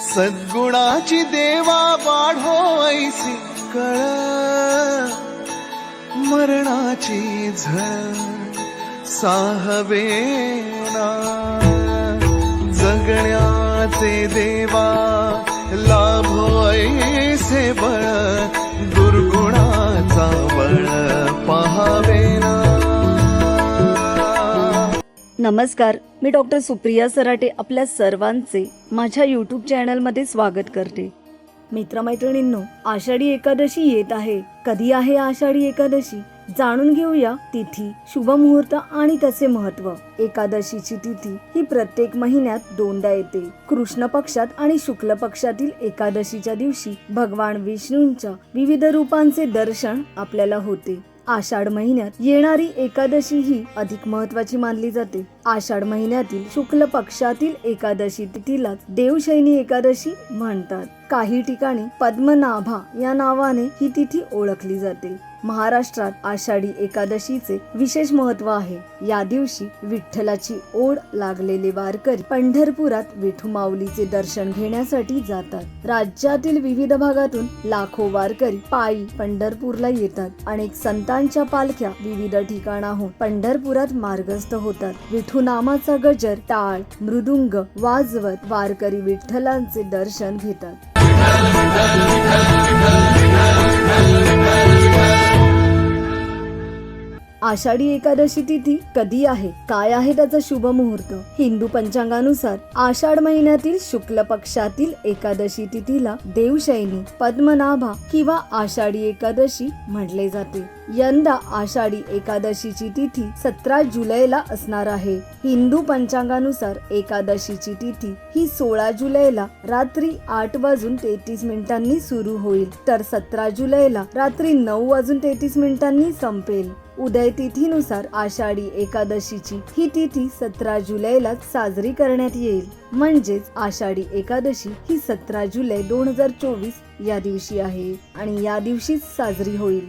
सद्गुणाची देवा वाढो ऐसी कळ. मरणाची झळ साहवेना. जगण्याचे देवा नमस्कार मी डॉक्टर सुप्रिया सराटे आपल्या सर्वांचे माझ्या यूट्यूब चॅनलमध्ये स्वागत करते. मित्रमैत्रिणींनो आषाढी एकादशी येत आहे. कधी आहे आषाढी एकादशी? जाणून घेऊया तिथी शुभ मुहूर्त आणि त्याचे महत्त्व. एकादशीची तिथी ही प्रत्येक महिन्यात दोनदा येते. कृष्ण पक्षात आणि शुक्ल पक्षातील एकादशीच्या दिवशी भगवान विष्णूंच्या विविध रूपांचे दर्शन आपल्याला होते. आषाढ महिन्यात येणारी एकादशी ही अधिक महत्वाची मानली जाते. आषाढ महिन्यातील शुक्ल पक्षातील एकादशी तिथीला देवशैनी एकादशी म्हणतात. काही ठिकाणी पद्मनाभा या नावाने ही तिथी ओळखली जाते. महाराष्ट्रात आषाढी एकादशीचे विशेष महत्त्व आहे. या दिवशी विठ्ठलाची ओढ लागलेले वारकरी पंढरपुरात विठू माऊलीचे दर्शन घेण्यासाठी जातात. राज्यातील विविध भागातून लाखो वारकरी पायी पंढरपूरला येतात अनेक संतांच्या पालख्या विविध ठिकाणाहून पंढरपुरात मार्गस्थ होतात. विठू नामाचा गजर टाळ मृदुंग वाजवत वारकरी विठ्ठलांचे दर्शन घेतात. आषाढी एकादशी तिथी कधी आहे? काय आहे त्याचा शुभ मुहूर्त? हिंदू पंचांगानुसार आषाढ महिन्यातील शुक्ल पक्षातील एकादशी तिथीला देवशैनी पद्मनाभा किंवा आषाढी एकादशी म्हटले जाते. यंदा आषाढी एकादशीची तिथी सतरा जुलैला असणार आहे. हिंदू पंचांगानुसार एकादशीची तिथी ही सोळा जुलैला रात्री आठ वाजून तेहतीस मिनिटांनी सुरू होईल. तर सतरा जुलैला रात्री नऊ वाजून तेहतीस मिनिटांनी संपेल. उदय तिथीनुसार आषाढी एकादशीची ही तिथी सतरा जुलैला साजरी करण्यात येईल. म्हणजेच आषाढी एकादशी ही सतरा जुलै दोन हजार चोवीस या दिवशी आहे आणि या दिवशीच साजरी होईल.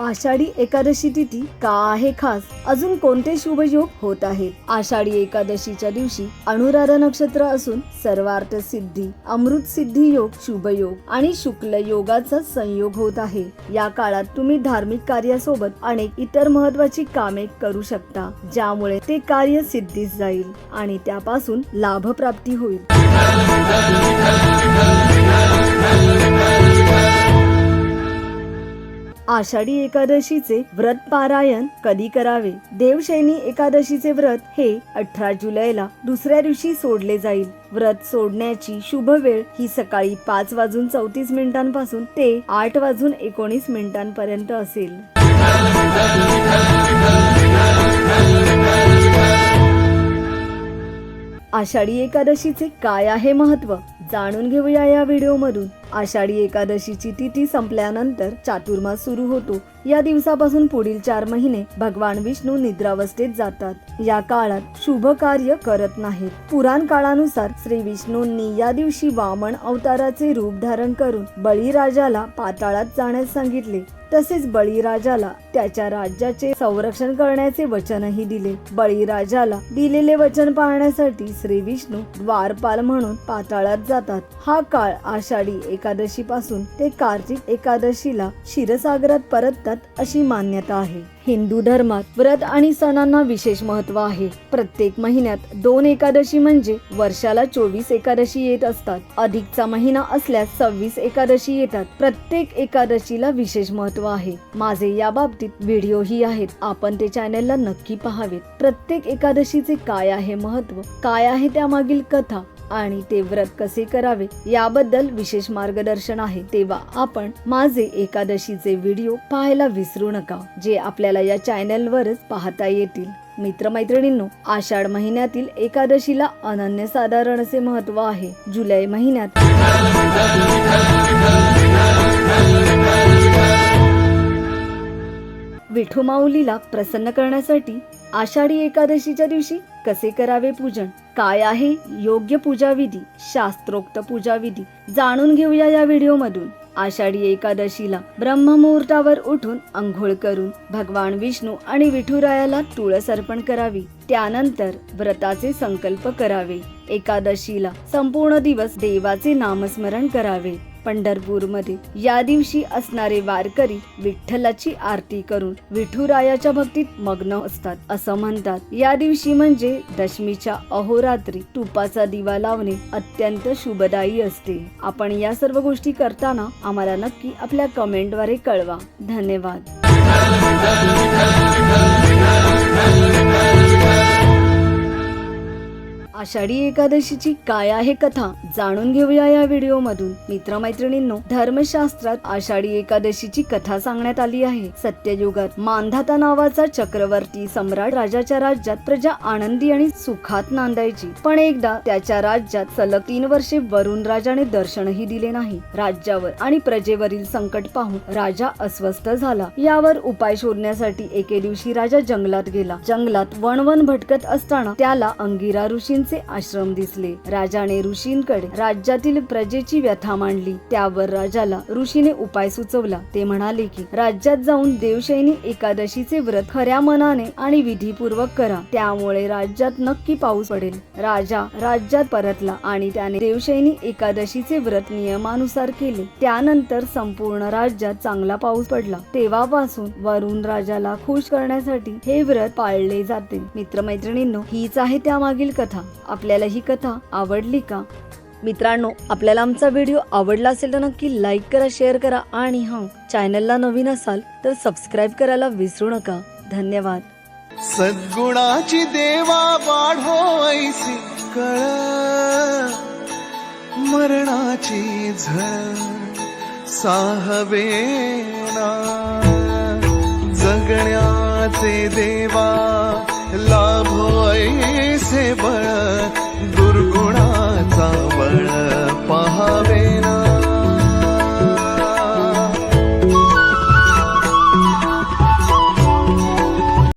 आषाढी एकादशी तिथी का आहे खास? अजून कोणते शुभ योग होत आहेत? आषाढी एकादशीच्या दिवशी अनुराधा नक्षत्र असून सर्वार्थ सिद्धी अमृत सिद्धी योग शुभ योग आणि शुक्ल योगाचा संयोग होत आहे. या काळात तुम्ही धार्मिक कार्यासोबत अनेक इतर महत्वाची कामे करू शकता ज्यामुळे ते कार्य सिद्धीस जाईल आणि त्यापासून लाभ प्राप्ती होईल. आषाढी एकादशीचे व्रत पारायण कधी करावे? देवशैनी एकादशीचे व्रत हे अठरा जुलैला दुसऱ्या दिवशी सोडले जाईल. व्रत सोडण्याची शुभ वेळ ही सकाळी पाच वाजून चौतीस मिनिटांपासून ते आठ वाजून एकोणीस मिनिटांपर्यंत असेल. आषाढी एकादशीचे काय आहे महत्त्व जाणून घेऊया या व्हिडिओ मधून आषाढी एकादशीची तिथी संपल्यानंतर चातुर्मास सुरू होतो. या दिवसापासून पुढील चार महिने भगवान विष्णू निद्रावस्थेत जातात. या काळात शुभ कार्य करत नाहीत. पुराण काळानुसार श्री विष्णूंनी या दिवशी वामन अवताराचे रूप धारण करून बळीराजाला पाताळात जाण्यास सांगितले. तसेच बळीराजाला त्याच्या राज्याचे संरक्षण करण्याचे वचनही दिले. बळीराजाला दिलेले वचन पाहण्यासाठी श्री विष्णू द्वारपाल म्हणून पाताळात जातात. हा काळ आषाढी एकादशी पासून ते कार्तिक एकादशीला क्षीरसागरात परततात अशी मान्यता आहे. हिंदू धर्मात व्रत आणि सणांना विशेष महत्त्व आहे. प्रत्येक महिन्यात दोन एकादशी म्हणजे वर्षाला चोवीस एकादशी येत असतात. अधिकचा महिना असल्यास सव्वीस एकादशी येतात. प्रत्येक एकादशीला विशेष महत्त्व आहे. माझे या बाबतीत व्हिडिओही आहेत. आपण ते चॅनेलला नक्की पहावेत. प्रत्येक एकादशीचे काय आहे महत्त्व काय आहे त्यामागील कथा? आणि ते व्रत कसे करावे याबद्दल विशेष मार्गदर्शन आहे तेव्हा आपण माझे एकादशीचे व्हिडिओ पाहायला विसरू नका जे आपल्याला या चॅनलवरच पाहता येतील. मित्रमैत्रिणींनो आषाढ महिन्यातील एकादशीला अनन्यसाधारण असे महत्त्व आहे. जुलै महिन्यात विठू माऊलीला प्रसन्न करण्यासाठी आषाढी एकादशीच्या दिवशी कसे करावे पूजन? काय आहे? योग्य पूजाविधी शास्त्रोक्त पूजाविधी. जाणून घेऊया या व्हिडिओमधून. आषाढी एकादशीला ब्रह्ममुहूर्तावर उठून अंघोळ करून भगवान विष्णू आणि विठुरायाला तुळस अर्पण करावी. त्यानंतर व्रताचे संकल्प करावे. एकादशीला संपूर्ण दिवस देवाचे नामस्मरण करावे. पंढरपूरमध्ये. या दिवशी असणारे वारकरी विठ्ठलाची आरती करून विठुरायाच्या भक्तीत मग्न असतात असं म्हणतात. या दिवशी म्हणजे दशमीच्या अहोरात्री तुपाचा दिवा लावणे अत्यंत शुभदायी असते. आपण या सर्व गोष्टी करताना आम्हाला नक्की आपल्या कमेंटद्वारे कळवा. धन्यवाद. आषाढी एकादशीची काय आहे कथा जाणून घेऊया या व्हिडिओ मधून मित्रमैत्रिणींनो धर्मशास्त्रात आषाढी एकादशीची कथा सांगण्यात आली आहे. सत्ययुगात मांधाता नावाचा चक्रवर्ती सम्राट राजाच्या राज्यात प्रजा आनंदी आणि सुखात नांदायची. पण एकदा त्याच्या राज्यात सलग तीन वर्षे वरुण राजाने दर्शनही दिले नाही. राज्यावर आणि प्रजेवरील संकट पाहून राजा अस्वस्थ झाला. यावर उपाय शोधण्यासाठी एके दिवशी राजा जंगलात गेला. जंगलात वणवण भटकत असताना त्याला अंगिरा ऋषी आश्रम दिसले. राजाने ऋषींकडे राज्यातील प्रजेची व्यथा मांडली. त्यावर राजाला ऋषीने उपाय सुचवला. ते म्हणाले की राज्यात जाऊन देवशैनी एकादशीचे व्रत खऱ्या मनाने आणि विधीपूर्वक करा. त्यामुळे राज्यात नक्की पाऊस पडेल. राजा राज्यात परतला आणि त्याने देवशैनी एकादशीचे व्रत नियमानुसार केले. त्यानंतर संपूर्ण राज्यात चांगला पाऊस पडला. तेव्हापासून वरुण राजाला खुश करण्यासाठी हे व्रत पाळले जाते. मित्रमैत्रिणींनो हीच आहे त्यामागील कथा. आपल्याला ही कथा आवडली का? मित्रांनो आपल्याला आमचा व्हिडिओ आवडला असेल तर नक्की लाईक करा शेअर करा आणि हा चॅनलला नवीन असाल तर सबस्क्राईब करायला विसरू नका. धन्यवाद. सद्गुणाची देवा वाढो ऐसी कळ. मरणाची झळ साहवेना. जगण्याचे देवा ला बळ